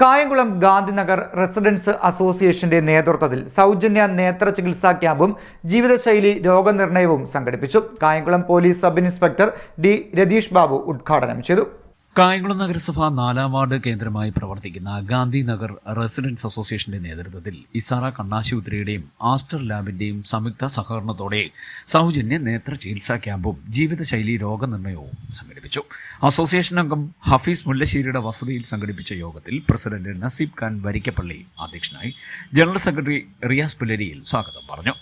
Kayamkulam Gandhinagar residence അസോസിയേഷന്റെ നേതൃത്വത്തിൽ സൗജന്യ നേത്ര ചികിത്സാ ക്യാമ്പും ജീവിതശൈലി രോഗനിർണയവും സംഘടിപ്പിച്ചു. Kayamkulam police sub inspector D Ratheesh Babu ഉദ്ഘാടനം ചെയ്തു. കായംകുളം നഗരസഭ നാലാം വാർഡ് കേന്ദ്രമായി പ്രവർത്തിക്കുന്ന ഗാന്ധിനഗർ റെസിഡൻസ് അസോസിയേഷന്റെ നേതൃത്വത്തിൽ ഇസാറ കണ്ണാശുപത്രിയുടെയും ആസ്റ്റർ ലാബിന്റെയും സംയുക്ത സഹകരണത്തോടെ സൗജന്യ നേത്ര ചികിത്സാ ക്യാമ്പും ജീവിതശൈലി രോഗനിർണയവും സംഘടിപ്പിച്ചു. അസോസിയേഷൻ അംഗം ഹഫീസ് മുല്ലശ്ശേരിയുടെ വസതിയിൽ സംഘടിപ്പിച്ച യോഗത്തിൽ പ്രസിഡന്റ് നസീബ് ഖാൻ വരിക്കപ്പള്ളി അധ്യക്ഷനായി ജനറൽ സെക്രട്ടറി റിയാസ് പുലരിയിൽ സ്വാഗതം പറഞ്ഞു.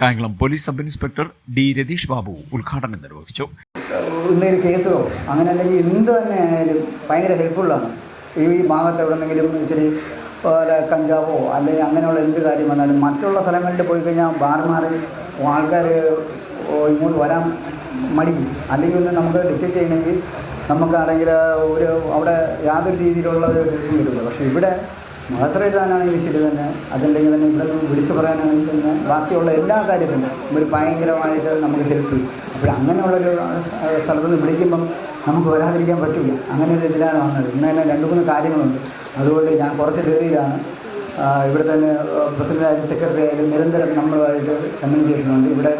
Kayamkulam police sub inspector D Ratheesh Babu ഉദ്ഘാടനം നിർവഹിച്ചു. എന്തെങ്കിലും കേസോ അങ്ങനെ അല്ലെങ്കിൽ എന്ത് തന്നെ ആയാലും ഭയങ്കര ഹെൽപ്ഫുള്ളാണ് ഈ ഭാഗത്ത് എവിടെ എവിടെന്നെങ്കിലും ഇച്ചിരി കഞ്ചാവോ അല്ലെങ്കിൽ അങ്ങനെയുള്ള എന്ത് കാര്യം വന്നാലും മറ്റുള്ള സ്ഥലങ്ങളിൽ പോയി കഴിഞ്ഞാൽ ബാർമാർ ആൾക്കാർ ഇങ്ങോട്ട് വരാൻ മടി. അല്ലെങ്കിൽ ഒന്ന് നമുക്ക് ഡിറ്റക്റ്റ് ചെയ്യണമെങ്കിൽ നമുക്കാണെങ്കിൽ ഒരു അവിടെ യാതൊരു രീതിയിലുള്ള ഒരു ഇതും വരില്ല പക്ഷേ ഇവിടെ മഹസറയിലാണെങ്കിൽ ശരി തന്നെ. അതല്ലെങ്കിൽ തന്നെ ഇവിടെ നിന്ന് വിളിച്ചു പറയാനാണെങ്കിൽ തന്നെ. ബാക്കിയുള്ള എല്ലാ കാര്യത്തിനും ഒരു ഭയങ്കരമായിട്ട് നമുക്ക് ഹെൽപ്പ് ചെയ്യും. അപ്പോൾ അങ്ങനെയുള്ളൊരു സ്ഥലത്ത് നിന്ന് വിളിക്കുമ്പം നമുക്ക് വരാതിരിക്കാൻ പറ്റില്ല. അങ്ങനെ ഒരു ഇതിലാണ് വന്നത്. ഇന്ന് തന്നെ രണ്ട് മൂന്ന് കാര്യങ്ങളുണ്ട്. അതുകൊണ്ട് ഞാൻ കുറച്ച് രീതിയിലാണ് ഇവിടെ തന്നെ പ്രസിഡന്റ് ആയാലും സെക്രട്ടറി ആയാലും നിരന്തരം നമ്മളുമായിട്ട് ചെയ്യുന്നുണ്ട് ഇവിടെ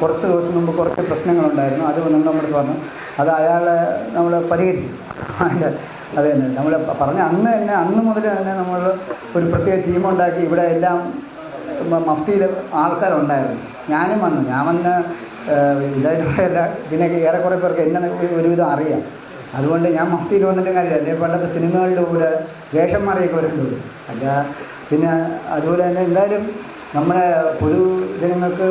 കുറച്ച് ദിവസം മുമ്പ് കുറച്ച് പ്രശ്നങ്ങളുണ്ടായിരുന്നു. അത് നമ്മൾ പറഞ്ഞു അത് അയാളെ നമ്മൾ പരിഹരിച്ചു. അത് തന്നെ നമ്മൾ പറഞ്ഞ അന്ന് തന്നെ അന്ന് മുതൽ തന്നെ നമ്മൾ ഒരു പ്രത്യേക ടീമുണ്ടാക്കി ഇവിടെ എല്ലാം മഫ്തിയിൽ ആൾക്കാരുണ്ടായിരുന്നു. ഞാനും വന്നു. ഞാൻ വന്ന് ഇതായിട്ടുള്ള പിന്നെ ഏറെക്കുറെ പേർക്ക് എന്നെ ഒരു- ഒരുവിധം അറിയാം. അതുകൊണ്ട് ഞാൻ മഫ്തിയിൽ വന്നിട്ട് കാര്യമില്ല. അല്ലെങ്കിൽ പണ്ടത്തെ സിനിമകളുടെ കൂടെ വേഷം മാറിയൊക്കെ വരുന്നുള്ളൂ അല്ല പിന്നെ അതുപോലെ തന്നെ എന്തായാലും നമ്മുടെ പൊതുജനങ്ങൾക്ക്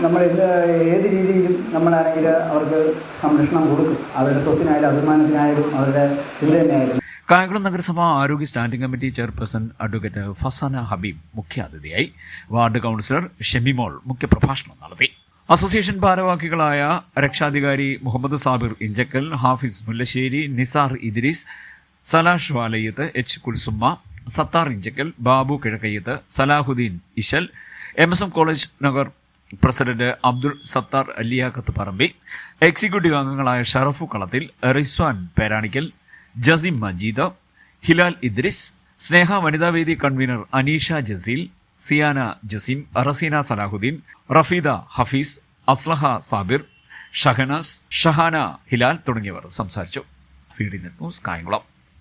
നമ്മൾ എന്ത് ഏത് രീതിയിലും നമ്മളാണെങ്കിൽ അവർക്ക് സംരക്ഷണം കൊടുക്കും. അവരുടെ സ്വത്തിനായാലും അഭിമാനത്തിനായാലും അവരുടെ ചിന്തയായാലും കായംകുളം നഗരസഭ ആരോഗ്യ standing committee chairperson advocate Fasana Habeeb മുഖ്യാതിഥിയായി വാർഡ് കൗൺസിലർ ഷെമിമോൾ മുഖ്യപ്രഭാഷണം നടത്തി. അസോസിയേഷൻ ഭാരവാഹികളായ രക്ഷാധികാരി Muhammad Sabir Inchakkal Hafis Mullassery Nisar Idrees Salash Valayyath H Kulsumma Sathar Inchakkal Babu Kizhakkayyath Salahuddin Ishal M S M college Nagar president Abdul Sathar Aliyakhath Parambi executive അംഗങ്ങളായ ഷറഫു കളത്തിൽ റിസ്വാൻ പേരാണിക്കൽ ജസീം മജീദ് ഹിലാൽ ഇദ്രിസ് സ്നേഹ വനിതാവേദി convener Aneesha Jaseel Siyana Jaseem Raseena Salahuddin Rafeeda Hafees Aslaha Sabir Shahnaz Shahana Hilal തുടങ്ങിയവർ സംസാരിച്ചു. C D net news Kayamkulam.